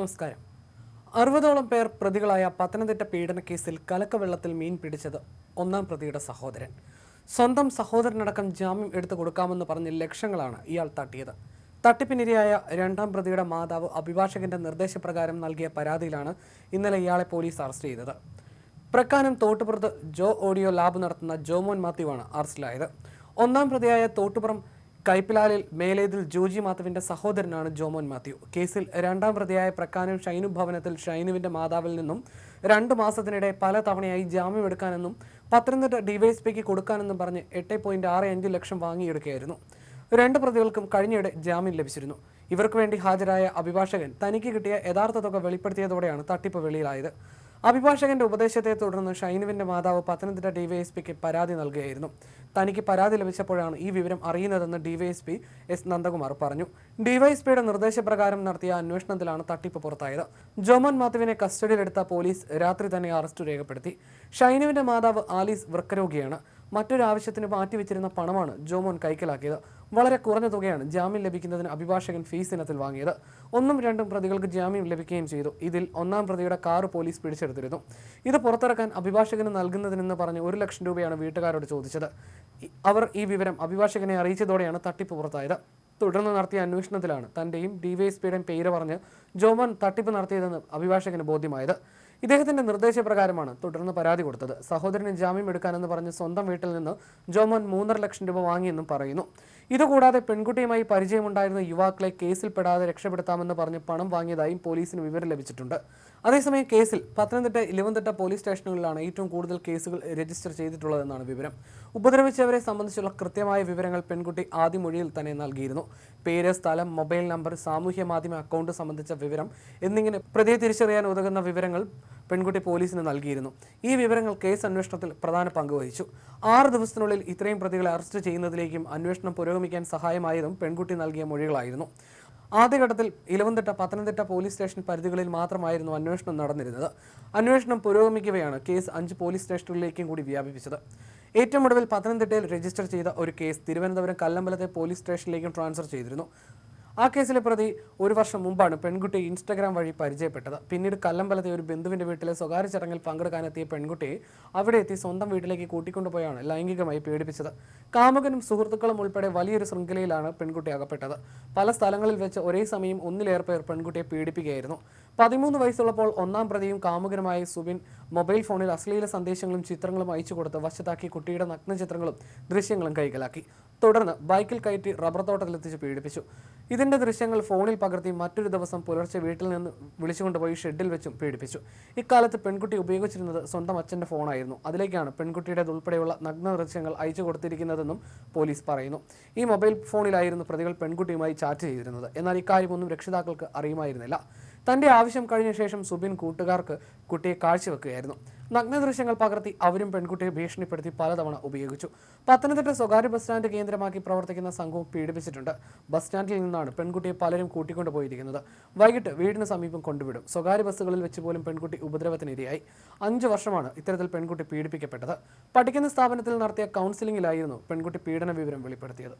നമസ്കാരം. അറുപതോളം പേർ പ്രതികളായ പത്തനംതിട്ട പീഡന കേസിൽ കലക്കവെള്ളത്തിൽ മീൻ പിടിച്ചത് ഒന്നാം പ്രതിയുടെ സഹോദരൻ. സ്വന്തം സഹോദരനടക്കം ജാമ്യം എടുത്തു കൊടുക്കാമെന്ന് പറഞ്ഞ് ലക്ഷങ്ങളാണ് ഇയാൾ തട്ടിയത്. തട്ടിപ്പിനിരയായ രണ്ടാം പ്രതിയുടെ മാതാവ് അഭിഭാഷകന്റെ നിർദ്ദേശപ്രകാരം നൽകിയ പരാതിയിലാണ് ഇന്നലെ ഇയാളെ പോലീസ് അറസ്റ്റ് ചെയ്തത്. പ്രക്കാനം തോട്ടുപുറത്ത് ജോ ഓഡിയോ ലാബ് നടത്തുന്ന ജോമോൻ മാത്യുവാണ് അറസ്റ്റിലായത്. ഒന്നാം പ്രതിയായ തോട്ടുപുറം കൈപ്പിലാലിൽ മേലേതിൽ ജോജി മാധവിന്റെ സഹോദരനാണ് ജോമോൻ മാത്യു. കേസിൽ രണ്ടാം പ്രതിയായ പ്രക്കാനം ഷൈനു ഭവനത്തിൽ ഷൈനുവിന്റെ മാതാവിൽ നിന്നും രണ്ട് മാസത്തിനിടെ പല തവണയായി ജാമ്യം എടുക്കാനെന്നും പത്തനംതിട്ട ഡിവൈഎസ്പിക്ക് കൊടുക്കാനെന്നും പറഞ്ഞ് എട്ട് പോയിന്റ് ആറ് അഞ്ച് ലക്ഷം വാങ്ങിയെടുക്കുകയായിരുന്നു. രണ്ട് പ്രതികൾക്കും കഴിഞ്ഞയിടെ ജാമ്യം ലഭിച്ചിരുന്നു. ഇവർക്ക് വേണ്ടി ഹാജരായ അഭിഭാഷകൻ തനിക്ക് കിട്ടിയ യഥാർത്ഥ തുക വെളിപ്പെടുത്തിയതോടെയാണ് തട്ടിപ്പ് വെളിയിലായത്. അഭിഭാഷകന്റെ ഉപദേശത്തെ തുടർന്ന് ഷൈനുവിന്റെ മാതാവ് പത്തനംതിട്ട ഡിവൈഎസ്പിക്ക് പരാതി നൽകുകയായിരുന്നു. തനിക്ക് പരാതി ലഭിച്ചപ്പോഴാണ് ഈ വിവരം അറിയുന്നതെന്ന് ഡിവൈഎസ്പി എസ് നന്ദകുമാർ പറഞ്ഞു. ഡിവൈഎസ്പിയുടെ നിർദ്ദേശപ്രകാരം നടത്തിയ അന്വേഷണത്തിലാണ് തട്ടിപ്പ് പുറത്തായത്. ജോമോൻ മാത്യുവിനെ കസ്റ്റഡിയിലെടുത്ത പോലീസ് രാത്രി തന്നെ അറസ്റ്റ് രേഖപ്പെടുത്തി. ഷൈനുവിന്റെ മാതാവ് ആലീസ് വൃക്കരോഗിയാണ്. മറ്റൊരു ആവശ്യത്തിന് മാറ്റിവെച്ചിരുന്ന പണമാണ് ജോമോൻ കൈക്കലാക്കിയത്. വളരെ കുറഞ്ഞ തുകയാണ് ജാമ്യം ലഭിക്കുന്നതിന് അഭിഭാഷകൻ ഫീസ് ഇനത്തിൽ വാങ്ങിയത്. ഒന്നും രണ്ടും പ്രതികൾക്ക് ജാമ്യം ലഭിക്കുകയും ചെയ്തു. ഇതിൽ ഒന്നാം പ്രതിയുടെ കാർ പോലീസ് പിടിച്ചെടുത്തിരുന്നു. ഇത് പുറത്തിറക്കാൻ അഭിഭാഷകന് നൽകുന്നതിനെന്ന് പറഞ്ഞ് ഒരു ലക്ഷം രൂപയാണ് വീട്ടുകാരോട് ചോദിച്ചത്. അവർ ഈ വിവരം അഭിഭാഷകനെ അറിയിച്ചതോടെയാണ് തട്ടിപ്പ് പുറത്തായത്. തുടർന്ന് നടത്തിയ അന്വേഷണത്തിലാണ് തന്റെയും ഡിവൈഎസ്പിയുടെയും പേര് പറഞ്ഞ് ജോമോൻ തട്ടിപ്പ് നടത്തിയതെന്ന് അഭിഭാഷകന് ബോധ്യമായത്. ഇദ്ദേഹത്തിന്റെ നിർദ്ദേശപ്രകാരമാണ് തുടർന്ന് പരാതി കൊടുത്തത്. സഹോദരന് ജാമ്യം എടുക്കാനെന്ന് പറഞ്ഞ് സ്വന്തം വീട്ടിൽ നിന്ന് ജോമോൻ മൂന്നര ലക്ഷം രൂപ വാങ്ങിയെന്നും പറയുന്നു. ഇതുകൂടാതെ പെൺകുട്ടിയുമായി പരിചയമുണ്ടായിരുന്ന യുവാക്കളെ കേസിൽപ്പെടാതെ രക്ഷപ്പെടുത്താമെന്ന് പറഞ്ഞ് പണം വാങ്ങിയതായും പോലീസിന് വിവരം ലഭിച്ചിട്ടുണ്ട്. അതേസമയം കേസിൽ പത്തനംതിട്ട ഇലവന്തിട്ട പോലീസ് സ്റ്റേഷനുകളിലാണ് ഏറ്റവും കൂടുതൽ കേസുകൾ രജിസ്റ്റർ ചെയ്തിട്ടുള്ളതെന്നാണ് വിവരം. ഉപദ്രവിച്ചവരെ സംബന്ധിച്ചുള്ള കൃത്യമായ വിവരങ്ങൾ പെൺകുട്ടി ആദ്യ മൊഴിയിൽ തന്നെ നൽകിയിരുന്നു. പേര് സ്ഥലം മൊബൈൽ നമ്പർ സാമൂഹ്യ മാധ്യമ അക്കൗണ്ട് സംബന്ധിച്ച വിവരം എന്നിങ്ങനെ പ്രതിയെ തിരിച്ചറിയാൻ ഉതകുന്ന വിവരങ്ങൾ പെൺകുട്ടി പോലീസിന് നൽകിയിരുന്നു. ഈ വിവരങ്ങൾ കേസ് അന്വേഷണത്തിൽ പ്രധാന പങ്ക് വഹിച്ചു. ആറ് ദിവസത്തിനുള്ളിൽ ഇത്രയും പ്രതികളെ അറസ്റ്റ് ചെയ്യുന്നതിലേക്കും അന്വേഷണം പുരോഗമിക്കാൻ സഹായമായതും പെൺകുട്ടി നൽകിയ മൊഴികളായിരുന്നു. ആദ്യഘട്ടത്തിൽ ഇലവന്തിട്ട പത്തനംതിട്ട പോലീസ് സ്റ്റേഷൻ പരിധികളിൽ മാത്രമായിരുന്നു അന്വേഷണം നടന്നിരുന്നത്. അന്വേഷണം പുരോഗമിക്കവെയാണ് കേസ് അഞ്ച് പോലീസ് സ്റ്റേഷനുകളിലേക്കും കൂടി വ്യാപിപ്പിച്ചത്. ഏറ്റവും ഒടുവിൽ പത്തനംതിട്ടയിൽ രജിസ്റ്റർ ചെയ്ത ഒരു കേസ് തിരുവനന്തപുരം കല്ലമ്പലത്തെ പോലീസ് സ്റ്റേഷനിലേക്കും ട്രാൻസ്ഫർ ചെയ്തിരുന്നു. ആ കേസിലെ പ്രതി ഒരു വർഷം മുമ്പാണ് പെൺകുട്ടി ഇൻസ്റ്റഗ്രാം വഴി പരിചയപ്പെട്ടത്. പിന്നീട് കല്ലമ്പലത്തെ ഒരു ബന്ധുവിന്റെ വീട്ടിലെ സ്വകാര്യ ചടങ്ങിൽ പങ്കെടുക്കാനെത്തിയ പെൺകുട്ടിയെ അവിടെ എത്തി സ്വന്തം വീട്ടിലേക്ക് കൂട്ടിക്കൊണ്ടുപോയാണ് ലൈംഗികമായി പീഡിപ്പിച്ചത്. കാമുകനും സുഹൃത്തുക്കളും ഉൾപ്പെടെ വലിയൊരു ശൃംഖലയിലാണ് പെൺകുട്ടി അകപ്പെട്ടത്. പല സ്ഥലങ്ങളിൽ വെച്ച് ഒരേ സമയം ഒന്നിലേറെ പേർ പെൺകുട്ടിയെ പീഡിപ്പിക്കുകയായിരുന്നു. പതിമൂന്ന് വയസ്സുള്ളപ്പോൾ ഒന്നാം പ്രതിയും കാമുകനുമായ സുബിൻ മൊബൈൽ ഫോണിൽ അശ്ലീല സന്ദേശങ്ങളും ചിത്രങ്ങളും അയച്ചു കൊടുത്ത് വശത്താക്കി കുട്ടിയുടെ നഗ്നചിത്രങ്ങളും ദൃശ്യങ്ങളും കൈക്കലാക്കി. തുടർന്ന് ബൈക്കിൽ കയറ്റി റബ്ബർ തോട്ടത്തിലെത്തിച്ച് പീഡിപ്പിച്ചു. ഇതിന്റെ ദൃശ്യങ്ങൾ ഫോണിൽ പകർത്തി മറ്റൊരു ദിവസം പുലർച്ചെ വീട്ടിൽ നിന്ന് വിളിച്ചുകൊണ്ടുപോയി ഷെഡിൽ വെച്ചും പീഡിപ്പിച്ചു. ഇക്കാലത്ത് പെൺകുട്ടി ഉപയോഗിച്ചിരുന്നത് സ്വന്തം അച്ഛന്റെ ഫോണായിരുന്നു. അതിലേക്കാണ് പെൺകുട്ടിയുടേത് ഉൾപ്പെടെയുള്ള നഗ്ന ദൃശ്യങ്ങൾ അയച്ചു കൊടുത്തിരിക്കുന്നതെന്നും പോലീസ് പറയുന്നു. ഈ മൊബൈൽ ഫോണിലായിരുന്നു പ്രതികൾ പെൺകുട്ടിയുമായി ചാറ്റ് ചെയ്തിരുന്നത്. എന്നാൽ ഇക്കാര്യമൊന്നും രക്ഷിതാക്കൾക്ക് അറിയുമായിരുന്നില്ല. തന്റെ ആവശ്യം കഴിഞ്ഞ ശേഷം സുബിൻ കൂട്ടുകാർക്ക് കുട്ടിയെ കാഴ്ചവെക്കുകയായിരുന്നു. നഗ്ന ദൃശ്യങ്ങൾ പകർത്തി അവരും പെൺകുട്ടിയെ ഭീഷണിപ്പെടുത്തി പലതവണ ഉപയോഗിച്ചു. പത്തനംതിട്ട സ്വകാര്യ ബസ് സ്റ്റാൻഡ് കേന്ദ്രമാക്കി പ്രവർത്തിക്കുന്ന സംഘവും പീഡിപ്പിച്ചിട്ടുണ്ട്. ബസ് സ്റ്റാൻഡിൽ നിന്നാണ് പെൺകുട്ടിയെ പലരും കൂട്ടിക്കൊണ്ടു പോയിരിക്കുന്നത്. വൈകിട്ട് വീടിന് സമീപം കൊണ്ടുവിടും. സ്വകാര്യ ബസ്സുകളിൽ വെച്ച് പോലും പെൺകുട്ടി ഉപദ്രവത്തിനിരയായി. അഞ്ചു വർഷമാണ് ഇത്തരത്തിൽ പെൺകുട്ടി പീഡിപ്പിക്കപ്പെട്ടത്. പഠിക്കുന്ന സ്ഥാപനത്തിൽ നടത്തിയ കൗൺസിലിംഗിലായിരുന്നു പെൺകുട്ടി പീഡന വിവരം വെളിപ്പെടുത്തിയത്.